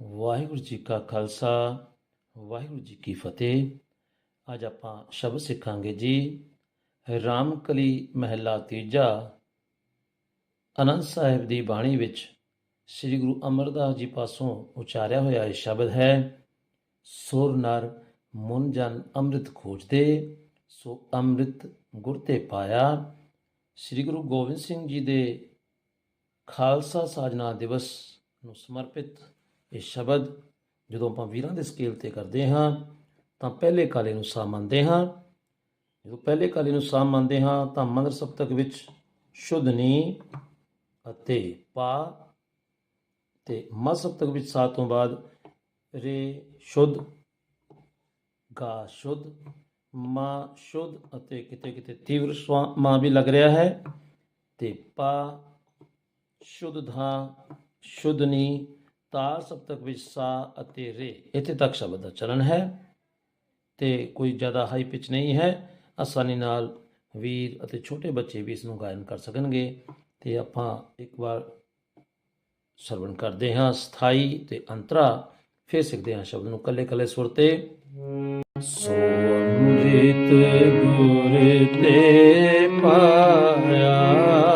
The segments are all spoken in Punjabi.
ਵਾਹਿਗੁਰੂ ਜੀ ਕਾ ਖਾਲਸਾ, ਵਾਹਿਗੁਰੂ ਜੀ ਕੀ ਫਤਿਹ। ਅੱਜ ਆਪਾਂ ਸ਼ਬਦ ਸਿੱਖਾਂਗੇ ਜੀ, ਰਾਮਕਲੀ ਮਹਿਲਾ ਤੀਜਾ। ਅਨੰਦ ਸਾਹਿਬ ਦੀ ਬਾਣੀ ਵਿੱਚ ਸ੍ਰੀ ਗੁਰੂ ਅਮਰਦਾਸ ਜੀ ਪਾਸੋਂ ਉਚਾਰਿਆ ਹੋਇਆ ਇਹ ਸ਼ਬਦ ਹੈ, ਸੁਰ ਨਰ ਮਨ ਜਨ ਅੰਮ੍ਰਿਤ ਖੋਜਦੇ, ਸੋ ਅੰਮ੍ਰਿਤ ਗੁਰ ਤੇ ਪਾਇਆ। ਸ੍ਰੀ ਗੁਰੂ ਗੋਬਿੰਦ ਸਿੰਘ ਜੀ ਦੇ ਖਾਲਸਾ ਸਾਜਨਾ ਦਿਵਸ ਨੂੰ ਸਮਰਪਿਤ ਇਹ ਸ਼ਬਦ ਜਦੋਂ ਆਪਾਂ ਵੀਰਾਂ ਦੇ ਸਕੇਲ ਤੇ ਕਰਦੇ ਹਾਂ, ਤਾਂ ਪਹਿਲੇ ਕਾਲੇ ਨੂੰ ਸਾ ਮੰਨਦੇ ਹਾਂ। ਜਦੋਂ ਪਹਿਲੇ ਕਾਲੇ ਨੂੰ ਸਾ ਮੰਨਦੇ ਹਾਂ, ਤਾਂ ਮੰਦਰ ਸਪਤਕ ਵਿੱਚ ਸ਼ੁੱਧ ਨੀ ਅਤੇ ਪਾ ਤੇ ਮਦ ਸਪਤਕ ਵਿੱਚ ਸਾ ਤੋਂ ਬਾਅਦ ਰੇ ਸ਼ੁੱਧ, ਗਾ ਸ਼ੁੱਧ, ਮਾ ਸ਼ੁੱਧ ਅਤੇ ਕਿਤੇ ਕਿਤੇ ਤੀਵਰ ਸਵਾ ਮਾ ਵੀ ਲੱਗ ਰਿਹਾ ਹੈ। ਤੇ ਪਾ ਸ਼ੁੱਧ ਧਾ ਸ਼ੁੱਧਨੀ ਤਾਲ ਸਪਤਕ ਵਿੱਚ ਸਾ ਅਤੇ ਰੇ, ਇੱਥੇ ਤੱਕ ਸ਼ਬਦ ਦਾ ਚਲਨ ਹੈ। ਤੇ ਕੋਈ ਜ਼ਿਆਦਾ ਹਾਈ ਪਿਚ ਨਹੀਂ ਹੈ। ਆਸਾਨੀ ਨਾਲ ਵੀਰ ਅਤੇ ਛੋਟੇ ਬੱਚੇ ਵੀ ਇਸ ਨੂੰ ਗਾਇਨ ਕਰ ਸਕਣਗੇ। ਤੇ ਆਪਾਂ ਇੱਕ ਵਾਰ ਸਰਵਣ ਕਰਦੇ ਹਾਂ ਸਥਾਈ ਤੇ ਅੰਤਰਾ, ਫੇਰ ਸਿੱਖਦੇ ਹਾਂ ਸ਼ਬਦ ਨੂੰ ਕੱਲੇ ਕੱਲੇ ਸੁਰ ਤੇ। ਸੋ ਅੰਮ੍ਰਿਤ ਗੁਰ ਤੇ ਪਾਇਆ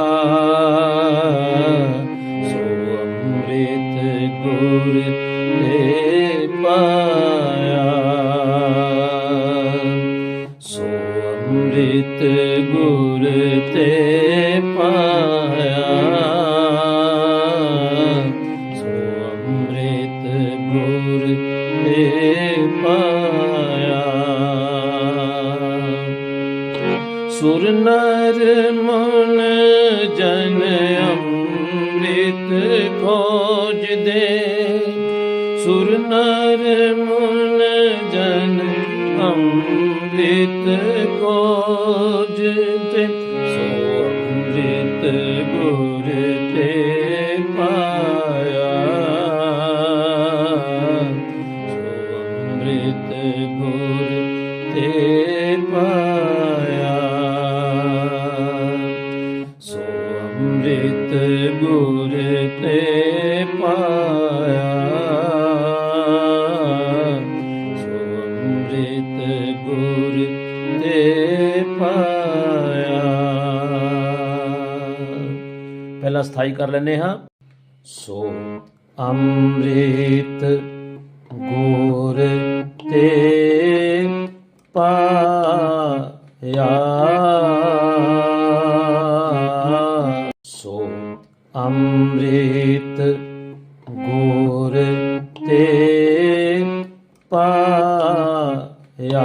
ਸੁਰ ਨਰ ਮਨ ਜਨ ਅੰਮ੍ਰਿਤ ਖੋਜਦੇ ਸੁਰ ਨਰ ਮਨ ਜਨ ਅੰਮ੍ਰਿਤ ਖੋਜਦੇ ਸਥਾਈ ਕਰ ਲੈਨੇ ਹਾਂ। ਸੋ ਅੰਮ੍ਰਿਤ ਗੁਰ ਤੇ ਪਾਇਆ। ਸੋ ਅੰਮ੍ਰਿਤ ਗੁਰ ਤੇ ਪਾਇਆ।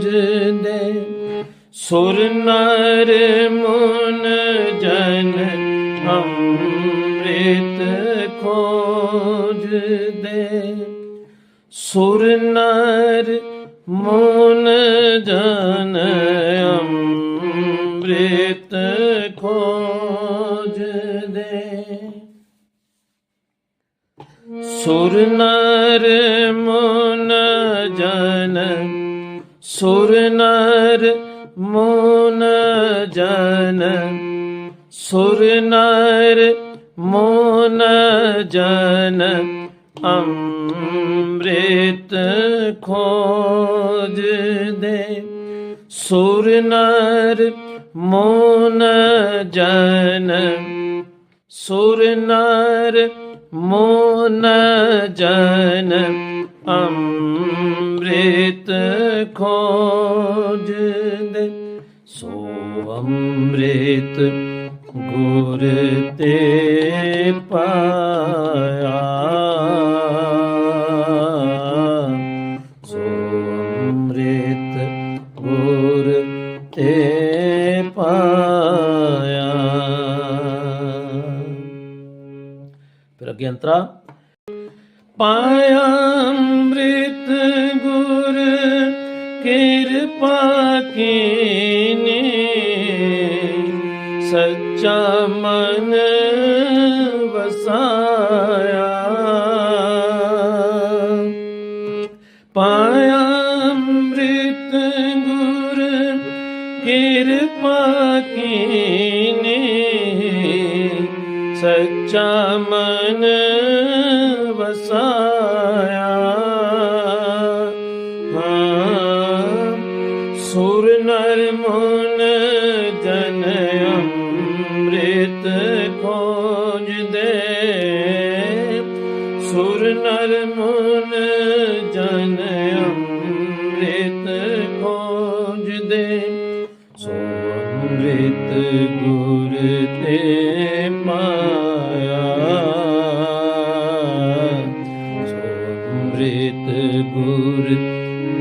ਖੋਜਦੇ ਸੁਰ ਨਰ ਮਨ ਜਨ ਅੰਮ੍ਰਿਤ ਖੋਜਦੇ ਸੁਰ ਨਰ ਮਨ ਜਨ ਸੁਰ ਨਰ ਮਨ ਜਨ ਸੁਰ ਨਰ ਮਨ ਜਨ ਅੰਮ੍ਰਿਤ ਖੋਜਦੇ ਸੁਰ ਨਰ ਮਨ ਜਨ ਸੁਰ ਨਰ ਮਨ ਜਨ ਅੰਮ੍ਰਿਤ ਖੋਜਦੇ। ਸੋ ਅੰਮ੍ਰਿਤ ਗੁਰ ਤੇ ਪਾਇਆ। ਸੋ ਅੰਮ੍ਰਿਤ ਗੁਰ ਤੇ ਪਾਇਆ। ਫਿਰ ਅੱਗੇ ਅੰਤਰਾ। ਪਾਇਆ ਅੰਮ੍ਰਿਤ ਗੁਰ, ਕਿਰਪਾ ਕੀਨੇ। ਸੱਚਾ ਮਨ ਵਸਾਇਆ। ਪਾਇਆ ਅੰਮ੍ਰਿਤ ਗੁਰ, ਕਿਰਪਾ ਕੀਨੇ। ਸੱਚਾ ਮਨ ਵਸਾਇਆ ਹਾਂ ਸੁਰ ਨਰ ਮਨ ਜਨ ਅੰਮ੍ਰਿਤ ਖੋਜਦੇ ਸੁਰ ਨਰ ਮਨ ਜਨ ਅੰਮ੍ਰਿਤ ਖੋਜਦੇ ਸੋ ਗੁਰ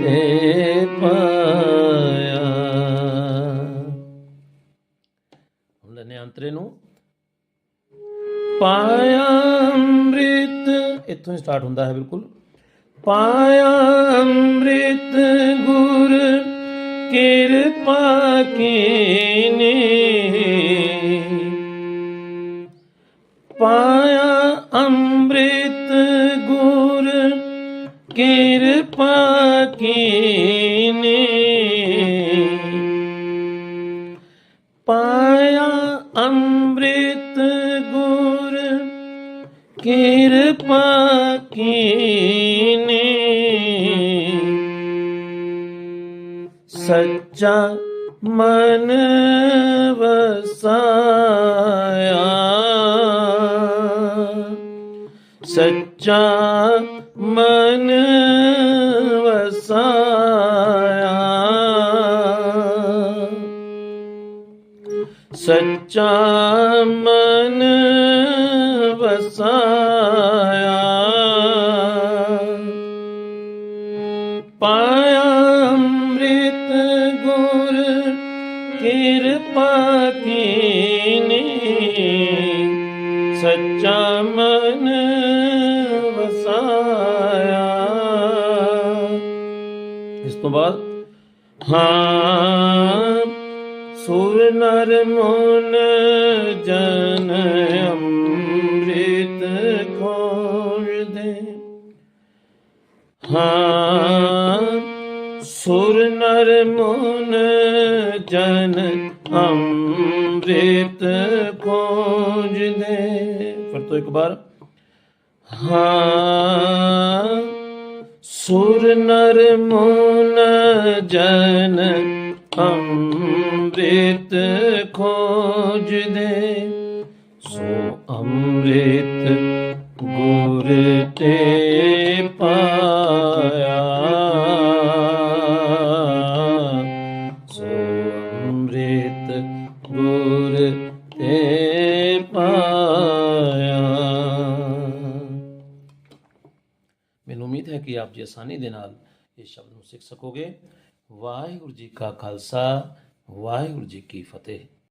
ਤੇ ਪਾਇਆ। ਹੁਣ ਲੈਨੇ ਅੰਤਰੇ ਨੂੰ। ਪਾਇਆ ਅੰਮ੍ਰਿਤ, ਇੱਥੋਂ ਹੀ ਸਟਾਰਟ ਹੁੰਦਾ ਹੈ ਬਿਲਕੁਲ। ਪਾਇਆ ਅੰਮ੍ਰਿਤ ਗੁਰ, ਕਿਰਪਾ ਕੀਨੇ ਕਿਰਪਾ ਕੀਨੇ ਪਾਇਆ ਅੰਮ੍ਰਿਤ ਗੁਰ ਕਿਰਪਾ ਕੀਨੇ ਸੱਚਾ ਮਨ ਵਸਾਇਆ ਸੱਚਾ ਮਨ ਵਸਾਇਆ। ਸੱਚਾ ਮਨ ਵਸਾਇਆ। ਇਸ ਤੋਂ ਬਾਅਦ, ਹਾਂ, ਸੁਰ ਨਰ ਮਨ ਜਨ ਅੰਮ੍ਰਿਤ ਖੋਜਦੇ ਹਾਂ, ਸੁਰ ਨਰ ਮਨ ਜਨ ਅੰਮ੍ਰਿਤ ਖੋਜਦੇ ਫਿਰ ਤੋਂ ਇੱਕ ਵਾਰ, ਹਾਂ ਸੁਰ ਨਰ ਮਨ ਜਨ ਅੰਮ੍ਰਿਤ ਖੋਜਦੇ। ਸੋ ਅੰਮ੍ਰਿਤ ਗੁਰ ਤੇ ਪਾਇਆ। ਸੋ ਅੰਮ੍ਰਿਤ ਗੁਰ ਤੇ ਹੈ ਕਿ ਆਪ ਜੀ ਆਸਾਨੀ ਦੇ ਨਾਲ ਇਹ ਸ਼ਬਦ ਨੂੰ ਸਿੱਖ ਸਕੋਗੇ। ਵਾਹਿਗੁਰੂ ਜੀ ਕਾ ਖਾਲਸਾ, ਵਾਹਿਗੁਰੂ ਜੀ ਕੀ ਫਤਿਹ।